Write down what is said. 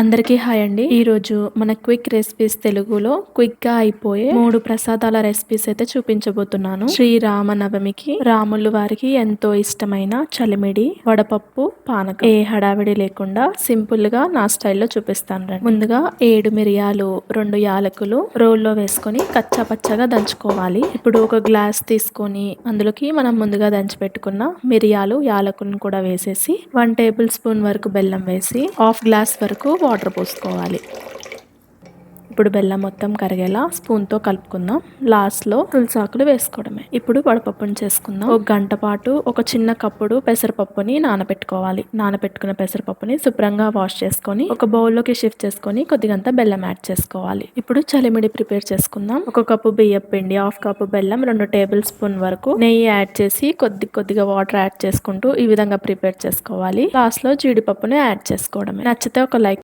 అందరికీ హాయ్ అండి. ఈ రోజు మన క్విక్ రెసిపీస్ తెలుగులో క్విక్గా అయిపోయే మూడు ప్రసాదాల రెసిపీస్ అయితే చూపించబోతున్నాను. శ్రీరామ నవమికి రాములు వారికి ఎంతో ఇష్టమైన చలిమిడి వడపప్పు పానకం. ఏ హడావిడి లేకుండా సింపుల్గా నా స్టైల్లో చూపిస్తాను రండి. ముందుగా ఏడు మిరియాలు రెండు యాలకులు రోల్లో వేసుకొని కచ్చా పచ్చగా దంచుకోవాలి. ఇప్పుడు ఒక గ్లాస్ తీసుకొని అందులోకి మనం ముందుగా దంచి పెట్టుకున్న మిరియాలు యాలకులను కూడా వేసేసి వన్ టేబుల్ స్పూన్ వరకు బెల్లం వేసి హాఫ్ గ్లాస్ వరకు వాటర్ పోసుకోవాలి. ఇప్పుడు బెల్లం మొత్తం కరిగేలా స్పూన్తో కలుపుకుందాం. లాస్ట్లో తులసాకులు వేసుకోవడమే. ఇప్పుడు వడపప్పుని చేసుకుందాం. ఒక గంట పాటు ఒక చిన్న కప్పుడు పెసరపప్పుని నానబెట్టుకోవాలి నానబెట్టుకున్న పెసరపప్పుని శుభ్రంగా వాష్ చేసుకొని ఒక బౌల్లోకి షిఫ్ట్ చేసుకొని కొద్దిగంత బెల్లం యాడ్ చేసుకోవాలి. ఇప్పుడు చలిమిడి ప్రిపేర్ చేసుకుందాం. ఒక కప్పు బియ్యం పిండి హాఫ్ కప్పు బెల్లం రెండు టేబుల్ స్పూన్ వరకు నెయ్యి యాడ్ చేసి కొద్ది కొద్దిగా వాటర్ యాడ్ చేసుకుంటూ ఈ విధంగా ప్రిపేర్ చేసుకోవాలి. లాస్ట్లో జీడిపప్పును జీడిపప్పుని యాడ్ చేసుకోవడమే. నచ్చితే ఒక లైక్